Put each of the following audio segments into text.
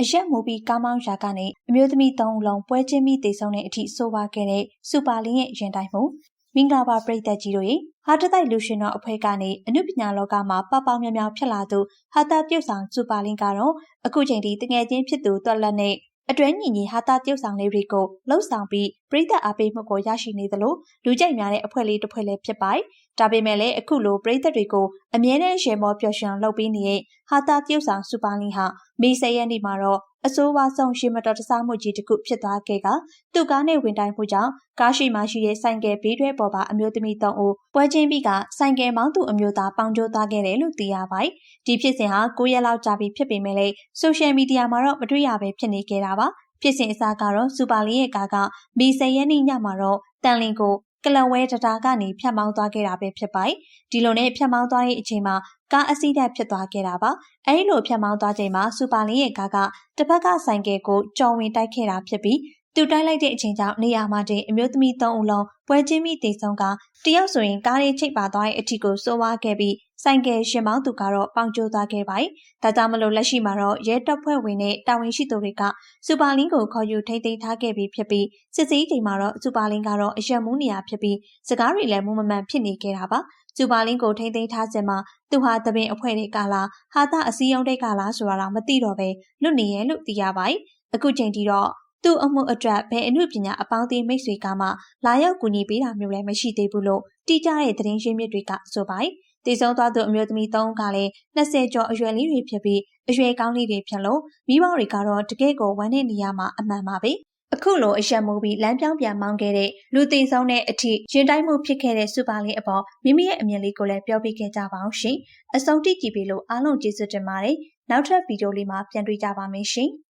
အရက်မူပြီးကားမောင်းရာကနေအမျိုးသမီး၃ဦးလုံးပွဲချင်းပြီးတေဆုံးတဲ့အထိဆိုးပါခဲ့တဲ့စူပါလင်းရဲ့ရင်တိုင်မှုမင်္ဂလာပါပရိသတ်ကြီးတို့ရေဟာတတိုက်လူရှင်တော်အဖွဲ့ကနေအနုပညာလောကမှာပပောင်မြောင်မြောင်ဖြစ်လာသူဟာတာပြုတ်ဆောင်စူပါလင်းကတော့အခုချိန်ထိတငယ်ချင်းဖြစ်သူတွက်လက်နဲ့အတွဲညီညီဟာတာပြုတ်ဆောင်လေးတွေကိုလှုပ်ဆောင်ပြီးပြည်သက်အားပေးမှုကိုရရှိနေသလိုလူကြိုက်များတဲ့အဖွဲ့လေးတစ်ဖွဲ့လည်းဖြစ်ပါတယ်။ ဒါပေမဲ့လည်းအခုလိုပြည်သက်တွေကိုအမြဲတမ်းရေမောပျော်ရွှင်လုပ်ပေးနေတဲ့ဟာတာပြုတ်ဆောင်စူပါလင်းဟာမေဆယ်ရက်နေ့မှာတော့အဆိုးဝါးဆုံးရှေမတော်တဆမှုကြီးတစ်ခုဖြစ်သွားခဲ့ကသူ့ကားနဲ့ဝင်တိုင်းမှုကြောင့်ကားရှိမှရှိတဲ့ဆိုင်ကယ်ဘေးတွဲပေါ်ပါအမျိုးသမီး၃ဦးပွဲချင်းပြီးကဆိုင်ကယ်မောင်းသူအမျိုးသားပေါင်ကျိုးသွားခဲ့တယ်လို့သိရပါတယ်။ဒီဖြစ်စဉ်ဟာ9ရက်လောက်ကြာပြီဖြစ်ပေမဲ့လည်းဆိုရှယ်မီဒီယာမှာတော့မတွေ့ရဘဲဖြစ်နေခဲ့တာပါ။ဖြစ်စဉ်အစားကတော့စူပါလင်းရဲ့ကားကမီဆယ်ရက်နေ့ညမှာတော့တန်လင်ကို ကလဝဲတတာကနေဖြတ်မောင်းသွားခဲ့တာပဲဖြစ်ပါတယ်။ဒီလိုနဲ့ဖြတ်မောင်းသွားတဲ့အချိန်မှာကားအစီးတက်ဖြစ်သွားခဲ့တာပါ။အဲဒီလိုဖြတ်မောင်းသွားချိန်မှာစူပါလင်းရဲ့ကားကတစ်ဖက်ကဆိုင်ကယ်ကိုကြော်ဝင်တိုက်ခဲ့တာဖြစ်ပြီး သူတိုက်လိုက်တဲ့အချိန်ကြောင့်နေရာမှာတင်အမျိုးသမီး၃ဦးလုံးပွဲချင်းမိတေဆုံးကတယောက်ဆိုရင်ကားလေးချိတ်ပါသွားတဲ့အထီကိုစိုးဝါးခဲ့ပြီးဆိုင်ကယ်ရှင်မောင်းသူကတော့ပေါင်ကျိုးသွားခဲ့ပါတယ်။ဒါကြောင့်မလို့လက်ရှိမှာတော့ရဲတပ်ဖွဲ့ဝင်နဲ့တာဝန်ရှိသူတွေကစူပါလင်းကိုခေါ်ယူထိန်းသိမ်းထားခဲ့ပြီးဖြစ်ပြီးစစ်စေးချိန်မှာတော့စူပါလင်းကတော့အရက်မူးနေရဖြစ်ပြီးစကားတွေလည်းမူမမှန်ဖြစ်နေခဲ့တာပါ။စူပါလင်းကိုထိန်းသိမ်းထားစဉ်မှာသူဟာတပင်အဖွဲ့တွေကလားဟာတာအစည်းအရုံးတွေကလားဆိုတာတော့မသိတော့ပဲလွတ်နေရဲ့လို့သိရပါတယ်။အခုချိန်ထိတော့ သူ့အမှုအတွက်ဘယ်အမှုပညာအပေါင်းအသင်းမိတ်ဆွေကမှလာရောက်ကူညီပေးတာမျိုးလည်းမရှိသေးဘူးလို့တိကျတဲ့သတင်းရင်းမြစ်တွေကဆိုပါတယ်။တည်ဆုံးသွားသူအမျိုးသမီး၃ဦးကလည်း20ကျော်အရွယ်လေးတွေဖြစ်ပြီးအရွယ်ကောင်းလေးတွေဖြစ်လို့မိဘတွေကတော့တကယ့်ကိုဝမ်းနည်းနေရမှာအမှန်ပါပဲ။အခုလိုအရက်မူပြီးလမ်းပြောင်းပြန်မောင်းခဲ့တဲ့လူသိဆုံးတဲ့အထိရင်တိုင်းမှုဖြစ်ခဲ့တဲ့စူပါလေးအပေါ်မိမိရဲ့အမြင်လေးကိုလည်းပြောပြခဲ့ကြပါအောင်ရှင်။အဆုံးတိကြည့်ပြီးလို့အားလုံးကျေးဇူးတင်ပါတယ်။နောက်ထပ်ဗီဒီယိုလေးမှာပြန်တွေ့ကြပါမယ်ရှင်။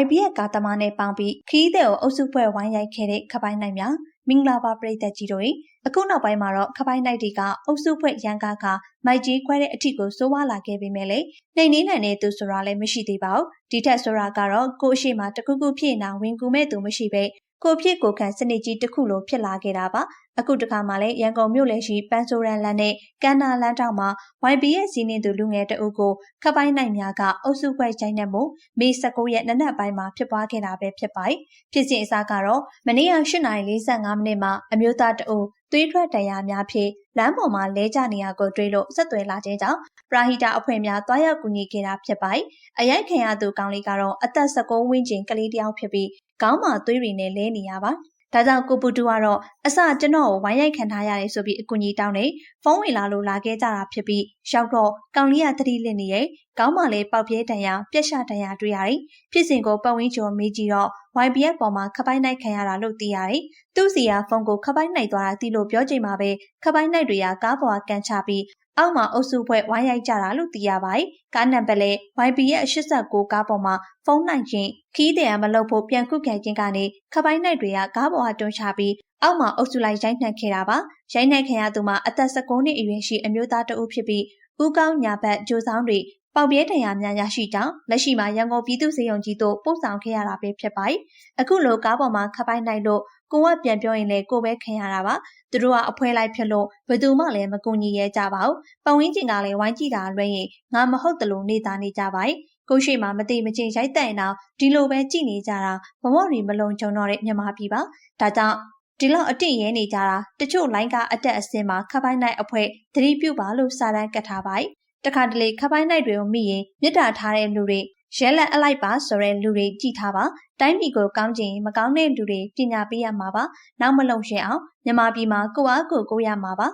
YB ရဲ့ကာသမားနဲ့ပေါင်းပြီးခီးတဲ့ကိုအုပ်စုဖွဲ့ဝိုင်းရိုက်ခဲ့တဲ့ခပိုင်းနိုင်များမင်္ဂလာပါပရိသတ်ကြီးတို့အခုနောက်ပိုင်းမှာတော့ခပိုင်းနိုင်တီကအုပ်စုဖွဲ့ရန်ကားကမိုက်ကြီးခွဲတဲ့အထီကိုစိုးဝါလာခဲ့ပေမဲ့လည်းနှိမ်နှင်းနိုင်တဲ့သူဆိုတာလည်းမရှိသေးပါဘူးဒီထက်ဆိုတာကတော့ကိုအရှိမတခုခုဖြစ်နေတာဝင်ကူမဲ့သူမရှိပဲ ကိုဖြစ်ကိုခံစနစ်ကြီးတစ်ခုလိုဖြစ်လာခဲ့တာပါအခုတခါမှလည်းရန်ကုန်မြို့လယ်ရှိပန်းဆိုးရန်လန်နဲ့ကန္နာလန်းတောင်မှာ YB ရဲ့စီးနှင်းသူလူငယ်တအုပ်ကိုခပ်ပိုင်းနိုင်များကအုပ်စုဖွဲ့ချိုင်းနှက်မှုမေ19ရက်နနက်ပိုင်းမှာဖြစ်ပွားခဲ့တာပဲဖြစ်ပါတယ်ဖြစ်စဉ်အစားကတော့မနေ့က8:45မိနစ်မှာအမျိုးသားတအုပ် သွေးထွက်တရားများဖြင့်လမ်းပေါ်မှာလဲကျနေရကိုတွေးလို့ဆက်သွယ်လာခြင်းကြောင့်ပရာဟိတာအဖွဲ့များတွားရောက်ကူညီခဲ့တာဖြစ်ပါတယ်။အရိုက်ခံရသူကောင်းလေးကတော့အသက်16ဝန်းကျင်ကလေးတယောက်ဖြစ်ပြီးခေါင်းမှာသွေးတွေနဲ့လဲနေရပါ။ ဒါကြောင့်ကိုပူတူကတော့အစကျွန်တော်ကိုဝိုင်းရိုက်ခံထားရတယ်ဆိုပြီးအကူကြီးတောင်းနေဖုန်းဝင်လာလို့လာခဲ့ကြတာဖြစ်ပြီးရောက်တော့ကောင်လေးကတတိလစ်နေရဲ့ခေါင်းမှာလည်းပေါက်ပြဲတန်ရာပြက်ရှတန်ရာတွေ့ရတယ်ဖြစ်စဉ်ကိုပတ်ဝန်းကျင်မေးကြည့်တော့ YBF ပေါ်မှာခပိုင်းနိုင်ခံရတာလို့သိရတယ်သူ့စီယာဖုန်းကိုခပိုင်းနိုင်သွားတာသိလို့ပြောချိန်မှာပဲခပိုင်းနိုင်တွေကကားပေါ်ကကန်ချပြီး အောက်မှာအုပ်စုဖွဲ့ဝိုင်းရိုက်ကြတာလို့သိရပါတယ်။ကားနံပါတ်လဲ YB ရဲ့89ကားပေါ်မှာဖုန်းနိုင်ခြင်းခီးတယ်မလုပ်ဖို့ပြန်ခုခံခြင်းကနေခပိုင်းနိုင်တွေကကားပေါ်ကတွန်းချပြီးအောက်မှာအုပ်စုလိုက်ရိုက်နှက်ခဲ့တာပါ။ရိုက်နှက်ခံရသူမှာအသက်19နှစ်အရွယ်ရှိအမျိုးသားတဦးဖြစ်ပြီးဦးကောင်းညာဘက်ဂျိုဆောင်တွေ ပေါပြဲထံရများရရှိကြောင်းလက်ရှိမှာရန်ကုန်ပြည်သူ့စေယုံကြီးတို့ပို့ဆောင်ခဲ့ရတာပဲဖြစ်ပါတယ်။အခုလိုကားပေါ်မှာခပိုင်းနိုင်လို့ကိုကပြန်ပြောရင်လည်းကိုပဲခင်ရတာပါသူတို့ကအဖွဲလိုက်ဖြစ်လို့ဘယ်သူမှလည်းမကူညီရဲကြပါဘူးပတ်ဝန်းကျင်ကလည်းဝိုင်းကြည့်တာလွှဲရင်ငါမဟုတ်တလို့နေသားနေကြပါ යි ကိုရှိမှမတိမချင်းရိုက်တဲ့အောင်ဒီလိုပဲကြည်နေကြတာဘဝတွေမလုံခြုံတော့တဲ့မြန်မာပြည်ပါဒါကြောင့်ဒီလောက်အတင့်ရဲနေကြတာတချို့လိုင်းကအတက်အစင်းမှာခပိုင်းနိုင်အဖွဲသတိပြုပါလို့စာတမ်းကတ်ထားပါ යි တခါတလေခပိုင်းနိုင်တွေကိုမိရင်မြစ်တာထားတဲ့လူတွေရဲလက်အလိုက်ပါဆိုတဲ့လူတွေကြည်ထားပါတိုင်းပြည်ကိုကောင်းခြင်းမကောင်းတဲ့လူတွေပညာပေးရမှာပါနောက်မလုံရှင်အောင်မြန်မာပြည်မှာကိုအားကိုကိုရမှာပါ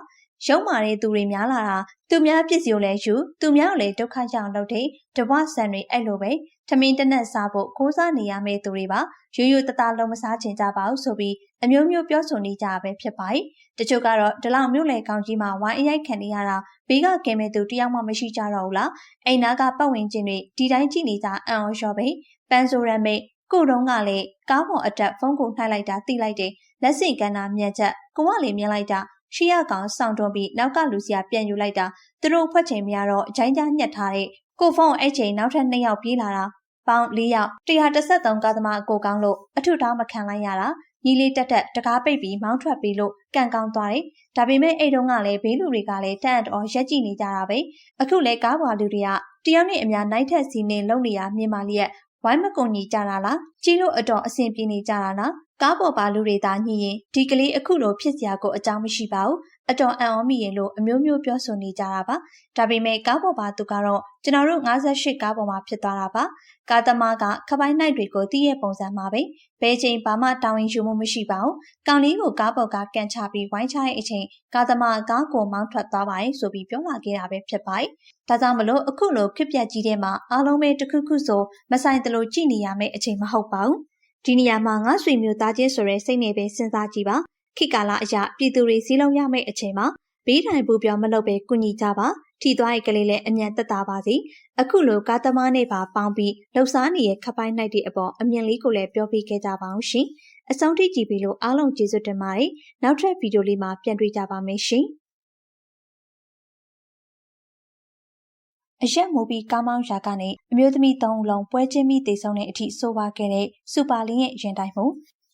ရုံမာတဲ့သူတွေများလာတာသူများပစ္စည်းကိုလည်းယူသူများကိုလည်းဒုက္ခရောက်လုပ်တဲ့တဝဆန်တွေအဲ့လိုပဲထမင်းတနက်စားဖို့ခိုးစားနေရမယ့်သူတွေပါရိုးရိုးတသားလုံးမစားချင်ကြပါဘူးဆိုပြီးအမျိုးမျိုးပြောဆိုနေကြပဲဖြစ်ပါတယ်တချို့ကတော့ဒီလောက်မြို့လေကောင်းကြီးမှာဝိုင်းအရိုက်ခံနေရတာဘေးကကဲမဲ့သူတယောက်မှမရှိကြတော့ဘူးလားအိမ်နာကပတ်ဝန်းကျင်တွေဒီတိုင်းကြည့်နေကြအံ့ဩလျှော်ပဲပန်းဆိုရမိတ်ကိုတုံးကလည်းကားပေါ်အတက်ဖုန်းကိုနှိုက်လိုက်တာသိလိုက်တယ်လက်စိတ်ကန်းတာမြက်ချက်ကိုကလည်းမြင်လိုက်တာ ရှီရကောင်စောင့်တွန်းပြီးနောက်ကလူစီကပြန်ယူလိုက်တာသူတို့ဖွက်ချိန်မရတော့အချိုင်းကြားညှက်ထားတဲ့ကိုဖုန်းအဲ့ချိန်နောက်ထပ်2ယောက်ပြေးလာတာပေါင်း၄ယောက်133ကားသမားအကိုကောင်းလို့အထုတောင်းမခံလိုက်ရတာညီလေးတက်တက်တကားပိတ်ပြီးမောင်းထွက်ပြီးလို့ကန်ကောင်းသွားတယ်။ဒါပေမဲ့အဲ့တုန်းကလည်းဘေးလူတွေကလည်းတန့်တော်ရက်ကြည့်နေကြတာပဲ။အခုလည်းကားပေါ်လူတွေကတယောက်နဲ့အများနိုင်ထက်စီနေလုံနေရမြင်ပါလျက် ဝိုင်းမကုံညီကြတာလားကြီးလို့အတော်အဆင်ပြေနေကြတာလားကားပေါ်ပါလူတွေသာညင်ရင်ဒီကလေးအခုလိုဖြစ်စရာကိုအကြောင်းမရှိပါဘူး အတော်အံ့ဩမိရင်လို့အမျိုးမျိုးပြောဆိုနေကြတာပါဒါပေမဲ့ကားပေါ်ပါသူကတော့ကျွန်တော်တို့58ကားပေါ်မှာဖြစ်သွားတာပါကားသမားကခပိုင်းနိုင်တွေကိုသိရဲ့ပုံစံမှာပဲဘယ်ချိန်ဘာမှတောင်းရင်ယူမှုမရှိပါဘူးကောင်လေးကိုကားပေါ်ကကန်ချပြီးဝိုင်းချတဲ့အချိန်ကားသမားကားကိုမောင်းထွက်သွားပါရဲ့ဆိုပြီးပြောလာခဲ့တာပဲဖြစ်ပါတယ်ဒါကြောင့်မလို့အခုလိုခစ်ပြက်ကြီးတဲ့မှာအားလုံးပဲတစ်ခုခုဆိုမဆိုင်တလို့ကြည်နေရမယ့်အချိန်မဟုတ်ပါဘူးဒီနေရာမှာငါဆွေမျိုးသားချင်းဆိုတဲ့စိတ်နဲ့ပဲစဉ်းစားကြည့်ပါ ခိကာလာအရာပြည်သူတွေစည်းလုံးရမယ့်အချိန်မှာဘေးထိုင်ပူပြောမလုပ်ပဲကုညီကြပါထိသွားရဲ့ကလေးလည်းအမြန်တက်တာပါစီအခုလိုကားသမားနဲ့ပါပေါင်းပြီးလှုပ်ရှားနေတဲ့ခပိုင်းနိုင်တဲ့အပေါ်အမြင်လေးကိုလည်းပြောပြခဲ့ကြပါအောင်ရှင်အဆုံးထိကြည့်ပြီးလို့အားလုံးကျေးဇူးတင်ပါတယ်နောက်ထပ်ဗီဒီယိုလေးမှာပြန်တွေ့ကြပါမယ်ရှင်အရက်မူပြီးကားမောင်းရာကနေအမျိုးသမီး၃ဦးလုံးပွဲချင်းပြီးတည်ဆုံတဲ့အထိဆိုပါခဲ့တဲ့စူပါလင်းရဲ့ရင်တိုင်မှု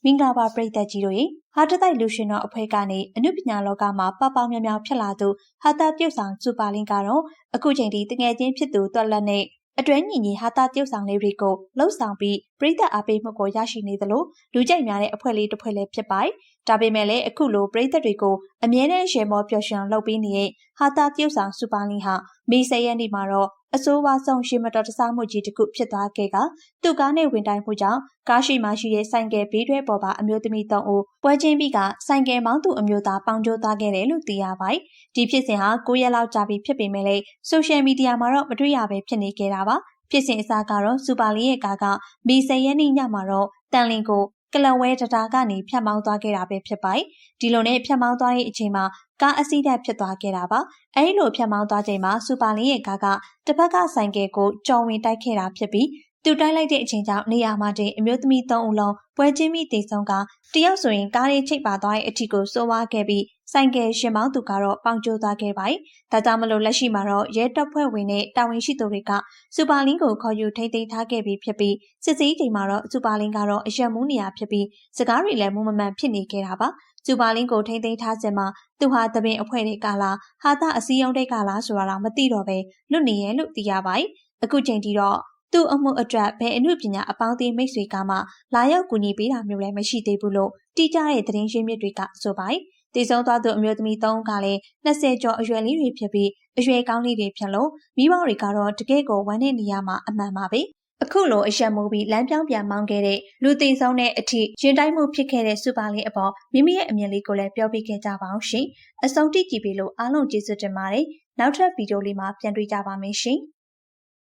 မင်္ဂလာပါပရိသတ်ကြီးတို့ရေဟာတတိုက်လူရှင်တော်အဖွဲ့ကနေအနုပညာလောကမှာပပောင်မြောင်မြောင်ဖြစ်လာသူဟာတာပြုတ်ဆောင်စူပါလင်းကတော့အခုချိန်ထိတငယ်ချင်းဖြစ်သူတွက်လက်နဲ့အတွဲညီညီဟာတာပြုတ်ဆောင်လေးတွေကိုလှုပ်ဆောင်ပြီးပြည်သက်အားပေးမှုကိုရရှိနေသလိုလူကြိုက်များတဲ့အဖွဲ့လေးတစ်ဖွဲ့လည်းဖြစ်ပါတယ်။ဒါပေမဲ့လည်းအခုလိုပြည်သက်တွေကိုအမြဲတမ်းရှယ်မောပျော်ရွှင်လုပ်ပေးနေတဲ့ဟာတာပြုတ်ဆောင်စူပါလင်းဟာမေဆယ်ရက်နေ့မှာတော့ အဆိုးဝါးဆုံးရှေမတော်တဆမှုကြီးတစ်ခုဖြစ်သွားခဲ့ကသူ့ကားနဲ့ဝင်တိုင်းမှုကြောင့်ကားရှိမှရှိတဲ့ဆိုင်ကယ်ဘေးတွဲပေါ်ပါအမျိုးသမီး၃ဦးပွဲချင်းပြီးကဆိုင်ကယ်မောင်းသူအမျိုးသားပေါင်ကျိုးသွားခဲ့တယ်လို့သိရပါတယ်။ဒီဖြစ်စဉ်ဟာ9ရက်လောက်ကြာပြီဖြစ်ပေမဲ့လည်းဆိုရှယ်မီဒီယာမှာတော့မတွေ့ရဘဲဖြစ်နေခဲ့တာပါ။ဖြစ်စဉ်အစားကတော့စူပါလီရဲ့ကားကမီဆယ်ရက်နေ့ညမှာတော့တန်လင်ကို ကလဝဲတတာကနေဖြတ်မောင်းသွားခဲ့တာပဲဖြစ်ပါတယ်။ဒီလိုနဲ့ဖြတ်မောင်းသွားတဲ့အချိန်မှာကားအစီးတက်ဖြစ်သွားခဲ့တာပါ။အဲဒီလိုဖြတ်မောင်းသွားချိန်မှာစူပါလင်းရဲ့ကားကတစ်ဖက်ကဆိုင်ကယ်ကိုကြော်ဝင်တိုက်ခဲ့တာဖြစ်ပြီး သူတိုက်လိုက်တဲ့အချိန်ကြောင့်နေရာမှာတင်အမျိုးသမီး၃ဦးလုံးပွဲချင်းမိတေဆုံးကတယောက်ဆိုရင်ကားလေးချိတ်ပါသွားတဲ့အထီကိုစိုးဝါးခဲ့ပြီးဆိုင်ကယ်ရှင်မောင်းသူကတော့ပေါင်ကျိုးသွားခဲ့ပါတယ်။ဒါကြောင့်မလို့လက်ရှိမှာတော့ရဲတပ်ဖွဲ့ဝင်နဲ့တာဝန်ရှိသူတွေကစူပါလင်းကိုခေါ်ယူထိန်းသိမ်းထားခဲ့ပြီးဖြစ်ပြီးစစ်စည်းချိန်မှာတော့စူပါလင်းကတော့အရက်မူးနေရဖြစ်ပြီးစကားတွေလည်းမူမမှန်ဖြစ်နေခဲ့တာပါ။စူပါလင်းကိုထိန်းသိမ်းထားစဉ်မှာသူဟာတပင်အဖွဲ့တွေကလားဟာတာအစည်းအရုံးတွေကလားဆိုတာတော့မသိတော့ပဲလွတ်နေရဲ့လို့သိရပါတယ်။အခုချိန်ထိတော့ သူ့အမှုအတွက်ဘယ်အမှုပညာအပေါင်းအသင်းမိတ်ဆွေကမှလာရောက်ကူညီပေးတာမျိုးလည်းမရှိသေးဘူးလို့တိကျတဲ့သတင်းရင်းမြစ်တွေကဆိုပါတယ်။တည်ဆုံးသွားသူအမျိုးသမီး၃ဦးကလည်း20ကျော်အရွယ်လေးတွေဖြစ်ပြီးအရွယ်ကောင်းလေးတွေဖြစ်လို့မိဘတွေကတော့တကယ့်ကိုဝမ်းနည်းနေရမှာအမှန်ပါပဲ။အခုလိုအရက်မူပြီးလမ်းပြောင်းပြန်မောင်းခဲ့တဲ့လူသိဆုံးတဲ့အထိရင်တိုင်းမှုဖြစ်ခဲ့တဲ့စူပါလေးအပေါ်မိမိရဲ့အမြင်လေးကိုလည်းပြောပြခဲ့ကြပါအောင်ရှင်။အဆုံးထိကြည့်ပြီးလို့အားလုံးကျေးဇူးတင်ပါတယ်။နောက်ထပ်ဗီဒီယိုလေးမှာပြန်တွေ့ကြပါမယ်ရှင်။